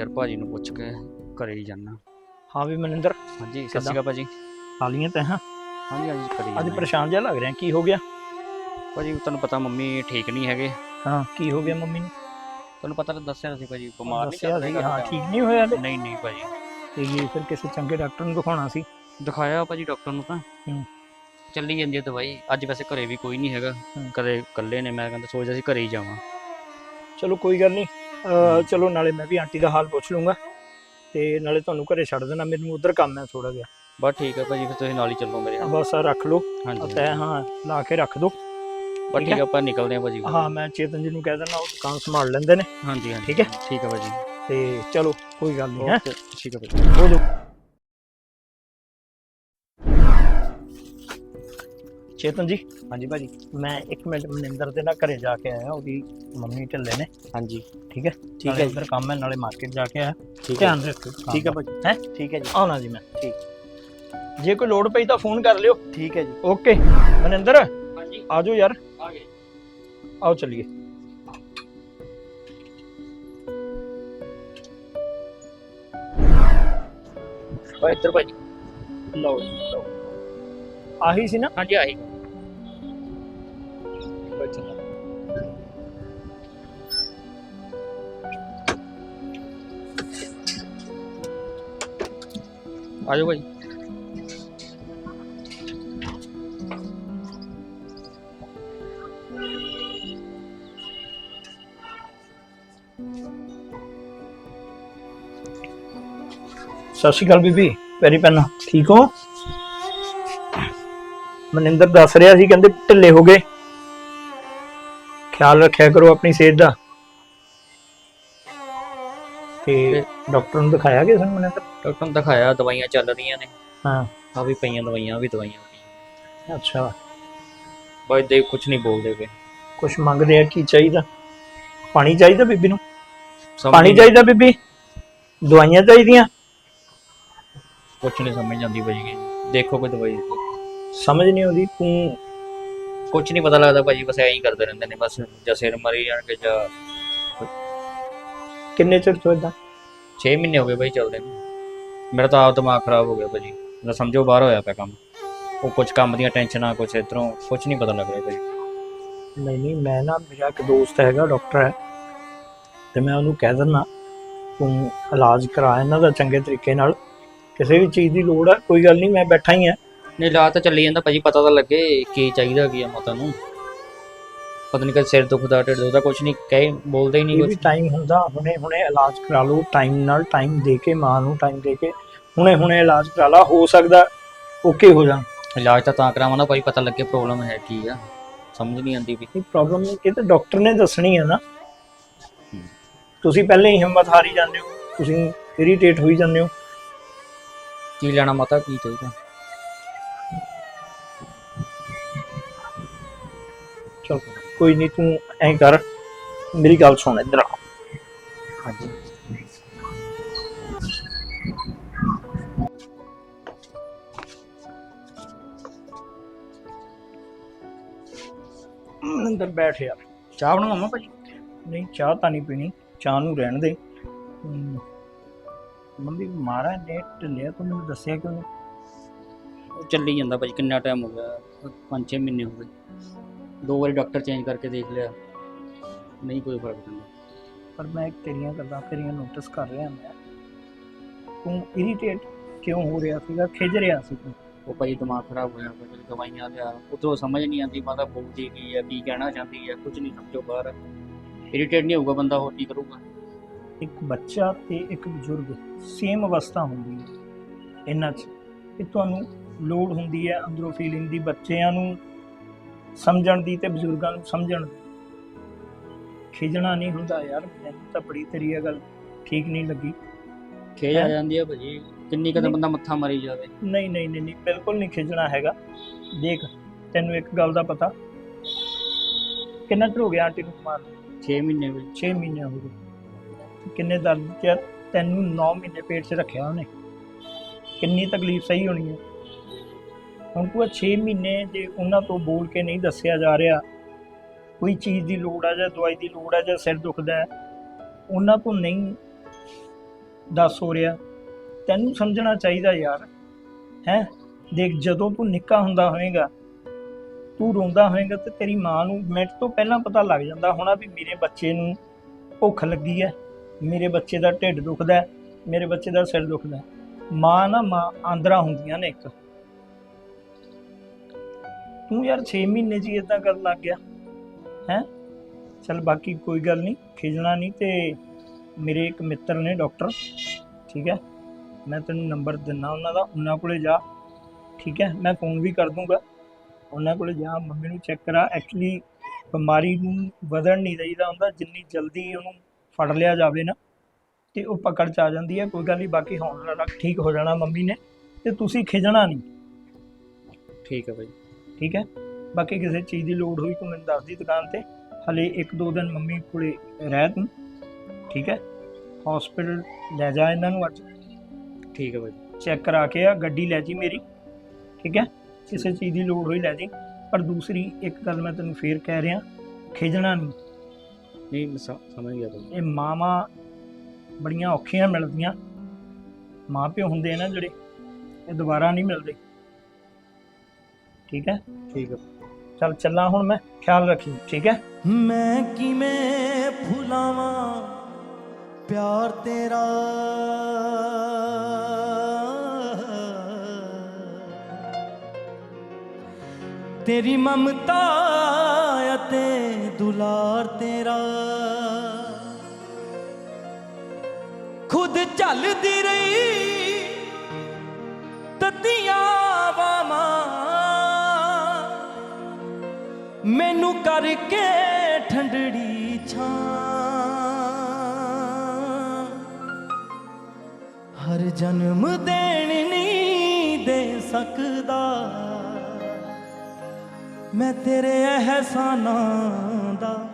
ਯਾਰ ਭਾਜੀ ਨੂੰ ਪੁੱਛ ਕੇ ਘਰੇ ਹੀ ਜਾਣਾ ਹਾਂ ਵੀ ਮਨਿੰਦਰ ਹਾਂਜੀ ਸਤਿ? ਸ਼੍ਰੀ ਅਕਾਲ ਭਾਜੀ। ਹਾਲੀਆਂ ਤੈਂ ਹਾਂ? ਹਾਂਜੀ ਹਾਂਜੀ ਘਰੇ ਅੱਜ ਪਰੇਸ਼ਾਨ ਜਿਹਾ ਲੱਗ ਰਿਹਾ ਕੀ ਹੋ ਗਿਆ? ਭਾਜੀ ਤੁਹਾਨੂੰ ਪਤਾ ਮੰਮੀ ਠੀਕ ਨਹੀਂ ਹੈਗੇ। ਹਾਂ ਕੀ ਹੋ ਗਿਆ ਮੰਮੀ ਨੂੰ? ਤੁਹਾਨੂੰ ਪਤਾ ਤਾਂ ਦੱਸਿਆ ਸੀ ਭਾਜੀ ਬਿਮਾਰ ਨਹੀਂ ਚੱਲ ਰਿਹਾ ਹਾਂ ਠੀਕ ਨਹੀਂ ਹੋਇਆ? ਨਹੀਂ ਨਹੀਂ ਭਾਜੀ। ਤੇ ਇਹ ਫਿਰ ਕਿਸੇ ਚੰਗੇ ਡਾਕਟਰ ਨੂੰ ਦਿਖਾਉਣਾ ਸੀ। ਦਿਖਾਇਆ ਭਾਜੀ ਡਾਕਟਰ ਨੂੰ ਤਾਂ। ਹੂੰ। ਚੱਲੀ ਜਾਂਦੀ ਹੈ ਦਵਾਈ। ਅੱਜ ਵੈਸੇ ਘਰੇ ਵੀ ਕੋਈ ਨਹੀਂ ਹੈਗਾ। ਕਦੇ ਇਕੱਲੇ ਨੇ ਮੈਂ ਕਹਿੰਦਾ ਸੋਚਦਾ ਸੀ ਘਰੇ ਹੀ ਜਾਵਾਂ। ਚਲੋ ਕੋਈ ਗੱਲ ਨਹੀਂ। ਚਲੋ ਨਾਲੇ ਮੈਂ ਵੀ ਆਂਟੀ ਦਾ ਹਾਲ ਪੁੱਛ ਲੂੰਗਾ ਤੇ ਨਾਲੇ ਤੁਹਾਨੂੰ ਘਰੇ ਛੱਡ ਦੇਣਾ ਮੈਨੂੰ ਉਧਰ ਕੰਮ ਹੈ ਥੋੜਾ ਜਿਹਾ। ਬਸ ਠੀਕ ਹੈ ਭਾਜੀ ਫਿਰ ਤੁਸੀਂ ਨਾਲ ਹੀ ਚੱਲੋ ਮੇਰੇ ਨਾਲ। ਬਸ ਆਹ ਰੱਖ ਲਓ। ਹਾਂਜੀ। ਤੈ ਹਾਂ ਲਾ ਕੇ ਰੱਖ ਦੋ। ਬਸ ਠੀਕ ਆਪਾਂ ਨਿਕਲਦੇ ਹਾਂ ਭਾਜੀ। ਹਾਂ ਮੈਂ ਚੇਤਨ ਜੀ ਨੂੰ ਕਹਿ ਦੇਣਾ ਉਹ ਦੁਕਾਨ ਸੰਭਾਲ ਲੈਂਦੇ ਨੇ। ਹਾਂਜੀ ਹਾਂਜੀ। ਠੀਕ ਹੈ? ਠੀਕ ਹੈ ਭਾਜੀ। ਤੇ ਚਲੋ ਕੋਈ ਗੱਲ ਨਹੀਂ ਹੈ। ਠੀਕ ਹੈ ਭਾਜੀ। ਹੋ ਜਾਓ। ਚੇਤਨ ਜੀ? ਹਾਂਜੀ ਭਾਜੀ। ਮੈਂ ਇੱਕ ਮਿੰਟ ਮਨਿੰਦਰ ਦੇ ਨਾਲ ਘਰੇ ਜਾ ਕੇ ਆਇਆ ਉਹਦੀ ਮੰਮੀ ਢਿੱਲੇ ਨੇ। ਹਾਂਜੀ। ਠੀਕ ਹੈ? ਠੀਕ ਹੈ ਜੀ। ਇੱਧਰ ਕੰਮ ਹੈ ਨਾਲੇ ਮਾਰਕੀਟ ਜਾ ਕੇ ਆਇਆ। ਠੀਕ ਹੈ ਧਿਆਨ ਰੱਖੋ ਠੀਕ ਹੈ ਭਾਜੀ। ਹੈ? ਠੀਕ ਹੈ ਜੀ। ਆਉਣਾ ਜੀ ਮੈਂ। ਠੀਕ। ਜੇ ਕੋਈ ਲੋੜ ਪਈ ਤਾਂ ਫੋਨ ਕਰ ਲਿਓ। ਠੀਕ ਹੈ ਜੀ। ਓਕੇ ਮਨਿੰਦਰ ਹਾਂਜੀ। ਆਜੋ ਯਾਰ। ਆ ਗਏ। ਆਓ ਚੱਲੀਏ। ਓਏ ਇੱਧਰ ਭਾਜੀ। ਲਓ ਲਓ। ਆਹੀ ਸੀ ਨਾ? ਹਾਂਜੀ ਆਹੀ। ਆਜੋ ਭਾਈ। ਸਤਿ ਸ਼੍ਰੀ ਅਕਾਲ ਬੀਬੀ ਪੈਰੀ ਪੈਨਾ ਠੀਕ ਹੋ? ਮਨਿੰਦਰ ਦੱਸ ਰਿਹਾ ਸੀ ਕਹਿੰਦੇ ਢਿੱਲੇ ਹੋ ਗਏ। ਖਿਆਲ ਰੱਖਿਆ ਕਰੋ ਆਪਣੀ ਸਿਹਤ ਦਾ। ਤੇ ਡਾਕਟਰ ਨੂੰ ਦਿਖਾਇਆ ਕਿ ਸਾਨੂੰ ਮਨਿੰਦਰ? ਡਾਕਟਰ ਨੂੰ ਦਿਖਾਇਆ ਦਵਾਈਆਂ ਚੱਲ ਰਹੀਆਂ ਨੇ। ਹਾਂ। ਆ ਵੀ ਪਈਆਂ ਦਵਾਈਆਂ ਆਹ ਵੀ ਦਵਾਈਆਂ। ਅੱਛਾ। ਬਾਈ ਦੇ ਕੁਝ ਨਹੀਂ ਬੋਲਦੇ ਪਏ। ਕੁਝ ਮੰਗਦੇ ਆ ਕੀ ਚਾਹੀਦਾ? ਪਾਣੀ ਚਾਹੀਦਾ ਬੀਬੀ ਨੂੰ? ਸਮਝ ਪਾਣੀ ਚਾਹੀਦਾ ਬੀਬੀ? ਦਵਾਈਆਂ ਚਾਹੀਦੀਆਂ? ਕੁਛ ਨਹੀਂ ਸਮਝ ਆਉਂਦੀ ਭਾਜੀ ਦੇਖੋ ਕੋਈ ਦਵਾਈ। ਸਮਝ ਨਹੀਂ ਆਉਂਦੀ ਤੂੰ ਕੁਝ ਨਹੀਂ ਪਤਾ ਲੱਗਦਾ ਭਾਜੀ ਬਸ ਐਂ ਹੀ ਕਰਦੇ ਰਹਿੰਦੇ ਨੇ ਬਸ ਜਾਂ ਸਿਰ ਮਰੀ ਜਾਣਗੇ ਜਾਂ ਕਿੰਨੇ ਚਿਰ ਤੋਂ ਇਦਾਂ 6 ਮਹੀਨੇ ਹੋ ਗਏ ਭਾਈ ਚੱਲਦੇ ਨੂੰ। ਮੇਰਾ ਤਾਂ ਆਪ ਦਿਮਾਗ ਖਰਾਬ ਹੋ ਗਿਆ ਭਾਜੀ। ਮੈਂ ਸਮਝੋ ਬਾਹਰ ਹੋਇਆ ਪਿਆ ਕੰਮ। ਉਹ ਕੁਝ ਕੰਮ ਦੀਆਂ ਟੈਨਸ਼ਨਾਂ ਕੁਝ ਇਧਰੋਂ ਕੁਝ ਨਹੀਂ ਪਤਾ ਲੱਗ ਰਿਹਾ ਭਾਜੀ। ਨਹੀਂ ਨਹੀਂ ਮੈਂ ਨਾ ਮੇਰਾ ਇੱਕ ਦੋਸਤ ਹੈਗਾ ਡਾਕਟਰ ਹੈ। ਤੇ ਮੈਂ ਉਹਨੂੰ ਕਹਿ ਦਿੰਦਾ ਤੂੰ ਇਲਾਜ ਕਰਾ ਇਹਨਾਂ ਦਾ ਚੰਗੇ ਤਰੀਕੇ ਨਾਲ। ਕਿਸੇ ਵੀ ਚੀਜ਼ ਦੀ ਲੋੜ ਹੈ ਕੋਈ ਗੱਲ ਨਹੀਂ ਮੈਂ ਬੈਠਾ ਹੀ ਹਾਂ ਨਹੀਂ ਲਾ ਤਾਂ ਚੱਲੀ ਜਾਂਦਾ ਭਾਜੀ ਪਤਾ ਤਾਂ ਲੱਗੇ ਕੀ ਚਾਹੀਦਾ ਕੀ ਆ ਮਾਤਾ ਨੂੰ। ਪਤਾ ਨਹੀਂ ਕਿ ਸਿਰ ਦੁਖਦਾ ਢਿੱਡ ਦੁਖਦਾ ਕੁਝ ਨਹੀਂ ਕਹੇ ਬੋਲਦੇ ਹੀ ਨਹੀਂ ਇਹ ਕੁਝ ਵੀ ਟਾਈਮ ਹੁੰਦਾ ਹੁਣੇ ਹੁਣੇ ਇਲਾਜ ਕਰਾ ਲਓ ਟਾਈਮ ਨਾਲ ਟਾਈਮ ਦੇ ਕੇ ਮਾਂ ਨੂੰ ਟਾਈਮ ਦੇ ਕੇ ਹੁਣੇ ਹੁਣੇ ਇਲਾਜ ਕਰਾ ਲਾ ਹੋ ਸਕਦਾ ਓਕੇ ਹੋ ਜਾਣ। ਇਲਾਜ ਤਾਂ ਤਾਂ ਕਰਾਵਾਂ ਨਾ ਭਾਈ ਪਤਾ ਲੱਗੇ ਪ੍ਰੋਬਲਮ ਹੈ ਕੀ ਆ ਸਮਝ ਨਹੀਂ ਆਉਂਦੀ ਵੀ। ਇਹ ਪ੍ਰੋਬਲਮ ਇਹ ਤਾਂ ਡਾਕਟਰ ਨੇ ਦੱਸਣੀ ਹੈ ਨਾ। ਤੁਸੀਂ ਪਹਿਲੇ ਹੀ ਹਿੰਮਤ ਹਾਰੀ ਜਾਂਦੇ ਹੋ ਤੁਸੀਂ ਇਰੀਟੇਟ ਹੋਈ ਜਾਂਦੇ ਹੋ। ਕੀ ਲੈਣਾ ਮਾਤਾ ਕੀ ਚਾਹੀਦਾ? ਚਲ ਕੋਈ ਨਹੀਂ ਤੂੰ ਐਂ ਕਰ ਮੇਰੀ ਗੱਲ ਸੁਣ ਇੱਧਰ ਆ। ਹਾਂਜੀ। ਅੰਦਰ ਬੈਠ ਯਾਰ। ਚਾਹ ਬਣਾਵਾਂ ਭਾਜੀ? ਨਹੀਂ ਚਾਹ ਤਾਂ ਨਹੀਂ ਪੀਣੀ ਚਾਹ ਨੂੰ ਰਹਿਣ ਦੇ। ਹਮ, ਮੰਮੀ ਮਾਰਾ ਨੇ ਢਿੱਲਿਆ ਤੂੰ ਮੈਨੂੰ ਦੱਸਿਆ ਕਿਉਂ ਨਹੀਂ ਉਹ ਚੱਲੀ ਜਾਂਦਾ ਭਾਜੀ ਕਿੰਨਾ ਟਾਈਮ ਹੋ ਗਿਆ? 5-6 ਮਹੀਨੇ ਹੋ ਗਏ। ਦੋ ਵਾਰੀ ਡਾਕਟਰ ਚੇਂਜ ਕਰਕੇ ਦੇਖ ਲਿਆ। ਨਹੀਂ ਕੋਈ ਫ਼ਰਕ ਪੈਂਦਾ। ਪਰ ਮੈਂ ਤੇਰੀਆਂ ਗੱਲਾਂ ਤੇਰੀਆਂ ਨੋਟਿਸ ਕਰ ਰਿਹਾ ਮੈਂ। ਤੂੰ ਇਰੀਟੇਟ ਕਿਉਂ ਹੋ ਰਿਹਾ ਸੀਗਾ? ਖਿਜ ਰਿਹਾ ਸੀ ਤੂੰ। ਉਹ ਭਾਜੀ ਦਿਮਾਗ ਖਰਾਬ ਹੋਇਆ ਫਿਰ ਦਵਾਈਆਂ ਲਿਆ। ਉਧਰੋਂ ਸਮਝ ਨਹੀਂ ਆਉਂਦੀ ਮਾਤਾ ਬੋਲਦੀ ਕੀ ਹੈ ਕੀ ਕਹਿਣਾ ਚਾਹੁੰਦੀ ਹੈ ਕੁਝ ਨਹੀਂ ਸਮਝੋ ਬਾਹਰ। ਇਰੀਟੇਟ ਨਹੀਂ ਹੋਊਗਾ ਬੰਦਾ ਹੋਰ ਕੀ ਕਰੂਗਾ? ਇੱਕ ਬੱਚਾ ਤੇ ਇੱਕ ਬਜ਼ੁਰਗ ਸੇਮ ਅਵਸਥਾ ਹੁੰਦੀ ਹੈ। ਇਹਨਾਂ 'ਚ ਕਿ ਤੁਹਾਨੂੰ ਲੋੜ ਹੁੰਦੀ ਹੈ ਅੰਦਰੋਂ ਫੀਲਿੰਗ ਦੀ ਬੱਚਿਆਂ ਨੂੰ ਸਮਝਣ ਦੀ ਤੇ ਬਜ਼ੁਰਗਾਂ ਨੂੰ ਸਮਝਣ ਦੀ। ਖਿਜਣਾ ਨਹੀਂ ਹੁੰਦਾ ਯਾਰ ਮੈਨੂੰ ਤਾਂ ਬੜੀ ਤੇਰੀ ਇਹ ਗੱਲ ਠੀਕ ਨਹੀਂ ਲੱਗੀ। ਖੇਜ ਆ? ਜਾਂਦੀ ਹੈ ਭਾਜੀ ਕਿੰਨੀ ਕਦੇ ਨਹੀਂ। ਬੰਦਾ ਮੱਥਾ ਮਾਰੀ ਜਾਵੇ। ਨਹੀਂ ਨਹੀਂ ਨਹੀਂ ਨਹੀਂ ਬਿਲਕੁਲ ਨਹੀਂ ਖਿਜਣਾ ਹੈਗਾ। ਦੇਖ ਤੈਨੂੰ ਇੱਕ ਗੱਲ ਦਾ ਪਤਾ। ਕਿੰਨਾ ਚਿਰ ਹੋ ਗਿਆ ਆਂਟੀ ਨੂੰ ਮਾਰ 6 ਮਹੀਨੇ ਵਿੱਚ 6 ਮਹੀਨੇ ਹੋ ਗਏ। ਕਿੰਨੇ ਦਰਦ ਚ ਤੈਨੂੰ 9 ਮਹੀਨੇ ਪੇਟ 'ਚ ਰੱਖਿਆ ਉਹਨੇ। ਕਿੰਨੀ ਤਕਲੀਫ ਸਹੀ ਹੋਣੀ ਹੈ ਹੁਣ ਤੂੰ 6 ਮਹੀਨੇ ਜੇ ਉਹਨਾਂ ਤੋਂ ਬੋਲ ਕੇ ਨਹੀਂ ਦੱਸਿਆ ਜਾ ਰਿਹਾ, ਕੋਈ ਚੀਜ਼ ਦੀ ਲੋੜ ਆ ਜਾਂ ਦਵਾਈ ਦੀ ਲੋੜ ਆ ਜਾਂ ਸਿਰ ਦੁਖਦਾ ਹੈ, ਉਹਨਾਂ ਤੋਂ ਨਹੀਂ ਦੱਸ ਹੋ ਰਿਹਾ। ਤੈਨੂੰ ਸਮਝਣਾ ਚਾਹੀਦਾ ਯਾਰ, ਹੈ? ਦੇਖ, ਜਦੋਂ ਤੂੰ ਨਿੱਕਾ ਹੁੰਦਾ ਹੋਏਗਾ ਤੂੰ ਰੋਂਦਾ ਹੋਏਗਾ ਤੇ ਤੇਰੀ ਮਾਂ ਨੂੰ ਮਿੰਟ ਤੋਂ ਪਹਿਲਾਂ ਪਤਾ ਲੱਗ ਜਾਂਦਾ ਹੋਣਾ ਵੀ ਮੇਰੇ ਬੱਚੇ ਨੂੰ ਭੁੱਖ ਲੱਗੀ ਹੈ, ਮੇਰੇ ਬੱਚੇ ਦਾ ਢਿੱਡ ਦੁਖਦਾ ਹੈ, ਮੇਰੇ ਬੱਚੇ ਦਾ ਸਿਰ ਦੁਖਦਾ ਹੈ। ਮਾਂ ਨਾ ਮਾਂ, ਆਂਦਰਾ ਹੁੰਦੀਆਂ ਨੇ ਇੱਕ। ਤੂੰ ਯਾਰ 6 ਮਹੀਨੇ ਜੀ ਇਦਾਂ ਕਰਨ ਲੱਗ ਗਿਆ। ਹੈ? ਚਲ ਬਾਕੀ ਕੋਈ ਗੱਲ ਨਹੀਂ, ਖਿਜਣਾ ਨਹੀਂ ਤੇ ਮੇਰੇ ਇੱਕ ਮਿੱਤਰ ਨੇ ਡਾਕਟਰ, ਠੀਕ ਹੈ? ਮੈਂ ਤੈਨੂੰ ਨੰਬਰ ਦਿੰਨਾ ਉਹਨਾਂ ਦਾ, ਉਹਨਾਂ ਕੋਲੇ ਜਾ, ਠੀਕ ਹੈ? ਮੈਂ ਫੋਨ ਵੀ ਕਰ ਦੂੰਗਾ। ਉਹਨਾਂ ਕੋਲੇ ਜਾ, ਮੰਮੀ ਨੂੰ ਚੈੱਕ ਕਰਾ। ਐਕਚੁਅਲੀ ਬਿਮਾਰੀ ਨੂੰ ਵਧਣ ਨਹੀਂ ਦਈਦਾ ਹੁੰਦਾ, ਜਿੰਨੀ ਜਲਦੀ ਉਹਨੂੰ ਫੜ ਲਿਆ ਜਾਵੇ ਨਾ, ਤੇ ਉਹ ਪਕੜ ਚ ਆ ਜਾਂਦੀ ਹੈ। ਕੋਈ ਗੱਲ ਨਹੀਂ, ਬਾਕੀ ਹੌਣ ਵਾਲਾ ਠੀਕ ਹੋ ਜਾਣਾ ਮੰਮੀ ਨੇ, ਤੇ ਤੁਸੀਂ ਖਿਜਣਾ ਨਹੀਂ। ਠੀਕ ਹੈ ਭਾਈ ਠੀਕ ਹੈ? ਬਾਕੀ ਕਿਸੇ ਚੀਜ਼ ਦੀ ਲੋੜ ਹੋਈ ਤੂੰ ਮੈਨੂੰ ਦੱਸ ਦੀ ਦੁਕਾਨ ਤੇ। ਹਲੇ ਇੱਕ ਦੋ ਦਿਨ ਮੰਮੀ ਕੋਲੇ ਰਹਿ ਤੂੰ ਠੀਕ ਹੈ? ਹਸਪੀਟਲ ਲੈ ਜਾ ਇਹਨਾਂ ਨੂੰ ਅੱਜ। ਠੀਕ ਹੈ ਭਾਈ ਚੈੱਕ ਕਰਾ ਕੇ ਆ ਗੱਡੀ ਲੈ ਜੀ ਮੇਰੀ ਠੀਕ ਹੈ? ਕਿਸੇ ਚੀਜ਼ ਦੀ ਲੋੜ ਹੋਈ ਲੈ ਜੀ। ਪਰ ਦੂਸਰੀ ਇੱਕ ਗੱਲ ਮੈਂ ਤੈਨੂੰ ਫੇਰ ਕਹਿ ਰਿਹਾ ਖਿਜਣਾ ਨਹੀਂ। ਨਹੀਂ ਮੈਂ ਸ- ਸਮਝ ਗਿਆ ਭਾਈ ਇਹ ਮਾਵਾਂ ਬੜੀਆਂ ਔਖੀਆਂ ਮਿਲਦੀਆਂ। ਮਾਂ ਪਿਓ ਹੁੰਦੇ ਆ ਨਾ ਜਿਹੜੇ ਇਹ ਦੁਬਾਰਾ ਨਹੀਂ ਮਿਲਦੇ। ਠੀਕ ਹੈ ਠੀਕ ਹੈ ਚੱਲ ਚੱਲਾਂ ਹੁਣ ਮੈਂ ਖਿਆਲ ਰੱਖੀ ਠੀਕ ਹੈ ਮੈਂ ਕਿਵੇਂ ਭੁਲਾਵਾਂ ਪਿਆਰ ਤੇਰਾ ਤੇਰੀ ਮਮਤਾ ਅਤੇ ਦੁਲਾਰ ਤੇਰਾ ਖੁਦ ਚੱਲਦੀ ਰਹੀ ਤਤੀਆਂ ਮੈਨੂੰ ਕਰਕੇ ਠੰਡੜੀ ਛਾਂ। ਹਰ ਜਨਮ ਦੇਣ ਨਹੀਂ ਦੇ ਸਕਦਾ। ਮੈਂ ਤੇਰੇ ਅਹਿਸਾਨਾਂ ਦਾ